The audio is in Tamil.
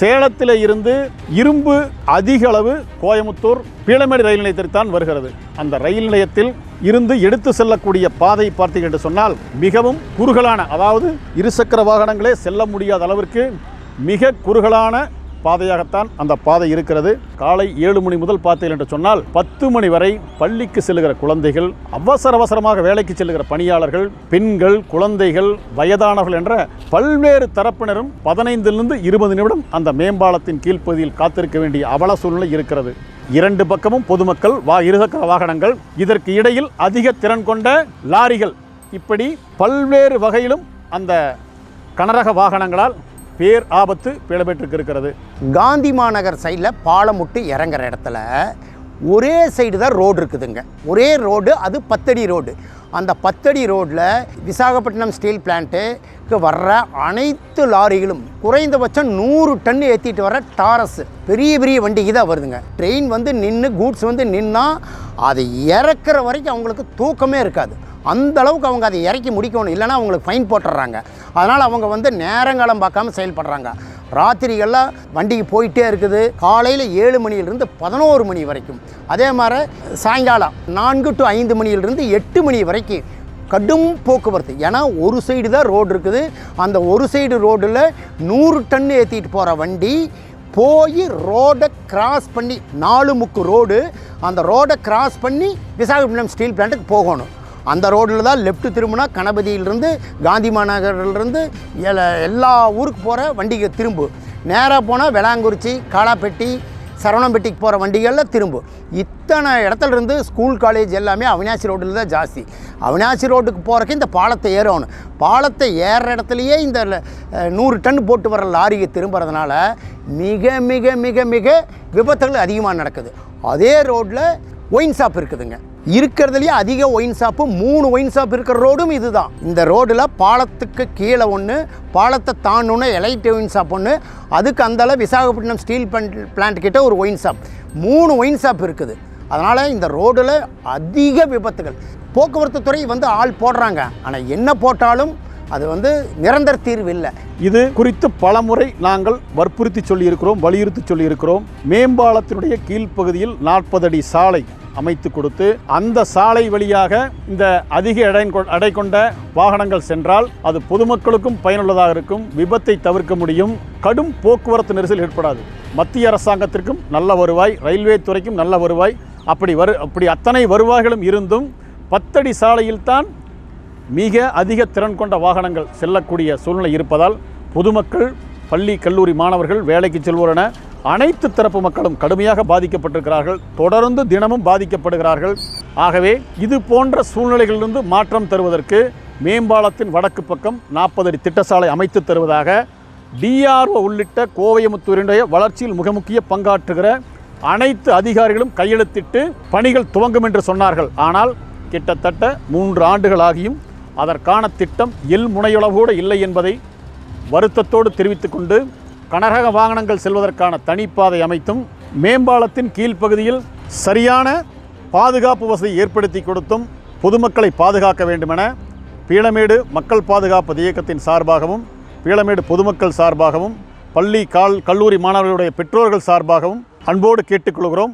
சேலத்தில் இருந்து இரும்பு அதிக அளவு கோயமுத்தூர் பீளமேடு ரயில் நிலையத்திற்குத்தான் வருகிறது. அந்த ரயில் நிலையத்தில் இருந்து எடுத்து செல்லக்கூடிய பாதை பார்த்தீங்க என்று சொன்னால் மிகவும் குறுகலான அதாவது இருசக்கர வாகனங்களே செல்ல முடியாத அளவிற்கு மிக குறுகலான பாதையாகத்தான் அந்த பாதை இருக்கிறது. காலை ஏழு மணி முதல் பார்த்தீர்கள் என்று சொன்னால் பத்து மணி வரை பள்ளிக்கு செல்லுகிற குழந்தைகள் அவசர அவசரமாக வேலைக்கு செல்லுகிற பணியாளர்கள் பெண்கள் குழந்தைகள் வயதானவர்கள் என்ற பல்வேறு தரப்பினரும் பதினைந்திலிருந்து இருபது நிமிடம் அந்த மேம்பாலத்தின் கீழ்ப்பகுதியில் காத்திருக்க வேண்டிய அவல சூழ்நிலை இருக்கிறது. இரண்டு பக்கமும் பொதுமக்கள் வா இருசக்கர வாகனங்கள். இதற்கு இடையில் அதிக திறன் கொண்ட லாரிகள். இப்படி பல்வேறு வகையிலும் அந்த கனரக வாகனங்களால் பேர் ஆபத்து பிளபெற்றுக்கு இருக்கிறது காந்தி மாநகர் சைடில் பாலம் விட்டு இறங்குற இடத்துல ஒரே சைடு தான் ரோடு இருக்குதுங்க. ஒரே ரோடு அது பத்தடி ரோடு அந்த பத்தடி ரோட்டில் விசாகப்பட்டினம் ஸ்டீல் பிளான்ட்டுக்கு வர்ற அனைத்து லாரிகளும் குறைந்தபட்சம் நூறு டன் ஏற்றிட்டு வர டாரஸ் பெரிய பெரிய வண்டிக்கு தான் வருதுங்க. ட்ரெயின் வந்து நின்று கூட்ஸ் வந்து நின்னால் அதை இறக்குற வரைக்கும் அவங்களுக்கு தூக்கமே இருக்காது. அந்த அளவுக்கு அவங்க அதை இறக்கி முடிக்கணும். இல்லைன்னா அவங்களுக்கு ஃபைன் போட்டுடுறாங்க. அதனால் அவங்க வந்து நேரங்காலம் பார்க்காம செயல்படுறாங்க. ராத்திரிகள்லாம் வண்டிக்கு போயிட்டே இருக்குது. காலையில் ஏழு மணியிலிருந்து பதினோரு மணி வரைக்கும். அதே மாதிரி சாயங்காலம் நான்கு டு ஐந்து மணியிலிருந்து எட்டு மணி வரைக்கும் கடும் போக்குவரத்து. ஏன்னா ஒரு சைடு தான் ரோடு இருக்குது. அந்த ஒரு சைடு ரோடில் நூறு டன் ஏற்றிட்டு போகிற வண்டி போய் ரோடை கிராஸ் பண்ணி நாலு முக்கு ரோடு அந்த ரோடை கிராஸ் பண்ணி விசாகப்பட்டினம் ஸ்டீல் பிளான்ட்டுக்கு போகணும். அந்த ரோட்டில் தான் லெஃப்ட் திரும்பினா கணபதியிலிருந்து காந்தி மாநகரிலிருந்து எல்லா ஊருக்கு போகிற வண்டிகள் திரும்பு. நேராக போனால் வேளாங்குறிச்சி காலாப்பட்டி சரவணம்பட்டிக்கு போகிற வண்டிகளில் திரும்பு. இத்தனை இடத்துலருந்து ஸ்கூல் காலேஜ் எல்லாமே அவினாசி ரோட்டில் தான் ஜாஸ்தி. அவினாசி ரோட்டுக்கு போகிறக்கு இந்த பாலத்தை ஏறணும். பாலத்தை ஏறுற இடத்துலையே இந்த நூறு டன் போட்டு வர லாரியை திரும்புறதுனால மிக மிக மிக மிக விபத்துகள் அதிகமாக நடக்குது. அதே ரோட்டில் ஒயின் ஷாப் இருக்குதுங்க. இருக்கிறதுலையே அதிக ஒயின் ஷாப்பு மூணு ஒயின் ஷாப் இருக்கிற ரோடும் இதுதான். இந்த ரோடில் பாலத்துக்கு கீழே ஒன்று பாலத்தை தாண்டோன்னு எலைட் ஒயின் ஷாப் ஒன்று அதுக்கு அந்தால விசாகப்பட்டினம் ஸ்டீல் பிளான்ட் பிளான்ட் கிட்ட ஒரு ஒயின் ஷாப். மூணு ஒயின் ஷாப் இருக்குது. அதனால் இந்த ரோடில் அதிக விபத்துகள். போக்குவரத்து துறை வந்து ஆள் போடுறாங்க. ஆனால் என்ன போட்டாலும் அது வந்து நிரந்தர தீர்வு இல்லை. இது குறித்து பலமுறை நாங்கள் வற்புறுத்தி சொல்லியிருக்கிறோம் வலியுறுத்தி சொல்லியிருக்கிறோம். மேம்பாலத்தினுடைய கீழ்ப்பகுதியில் நாற்பது அடி சாலை அமைத்து கொடுத்து அந்த சாலை வழியாக இந்த அதிக எடை கொ- எடை கொண்ட வாகனங்கள் சென்றால் அது பொதுமக்களுக்கும் பயனுள்ளதாக இருக்கும். விபத்தை தவிர்க்க முடியும். கடும் போக்குவரத்து நெரிசல் ஏற்படாது. மத்திய அரசாங்கத்திற்கும் நல்ல வருவாய் ரயில்வே துறைக்கும் நல்ல வருவாய். அப்படி வரு அப்படி அத்தனை வருவாய்களும் இருந்தும் பத்தடி சாலையில்தான் மிக அதிக திறன் கொண்ட வாகனங்கள் செல்லக்கூடிய சூழ்நிலை இருப்பதால் பொதுமக்கள் பள்ளி கல்லூரி மாணவர்கள் வேலைக்கு செல்வோர் என அனைத்து தரப்பு மக்களும் கடுமையாக பாதிக்கப்பட்டிருக்கிறார்கள். தொடர்ந்து தினமும் பாதிக்கப்படுகிறார்கள். ஆகவே இது போன்ற சூழ்நிலைகளிலிருந்து மாற்றம் தருவதற்கு மேம்பாலத்தின் வடக்கு பக்கம் நாற்பது அடி திட்டசாலை அமைத்து தருவதாக டிஆர்ஓ உள்ளிட்ட கோவையமுத்தூரினுடைய வளர்ச்சியில் மிக முக்கிய பங்காற்றுகிற அனைத்து அதிகாரிகளும் கையெழுத்திட்டு பணிகள் துவங்கும் என்று சொன்னார்கள். ஆனால் கிட்டத்தட்ட மூன்று ஆண்டுகள் ஆகியும் அதற்கான திட்டம் எல் முனையளவோடு இல்லை என்பதை வருத்தத்தோடு தெரிவித்துக்கொண்டு கனரக வாகனங்கள் செல்வதற்கான தனிப்பாதை அமைத்தும் மேம்பாலத்தின் கீழ்ப்பகுதியில் சரியான பாதுகாப்பு வசதி ஏற்படுத்தி கொடுத்தும் பொதுமக்களை பாதுகாக்க வேண்டுமென பீளமேடு மக்கள் பாதுகாப்பு இயக்கத்தின் சார்பாகவும் பீளமேடு பொதுமக்கள் சார்பாகவும் பள்ளி கால் கல்லூரி மாணவர்களுடைய பெற்றோர்கள் சார்பாகவும் அன்போடு கேட்டுக்கொள்கிறோம்.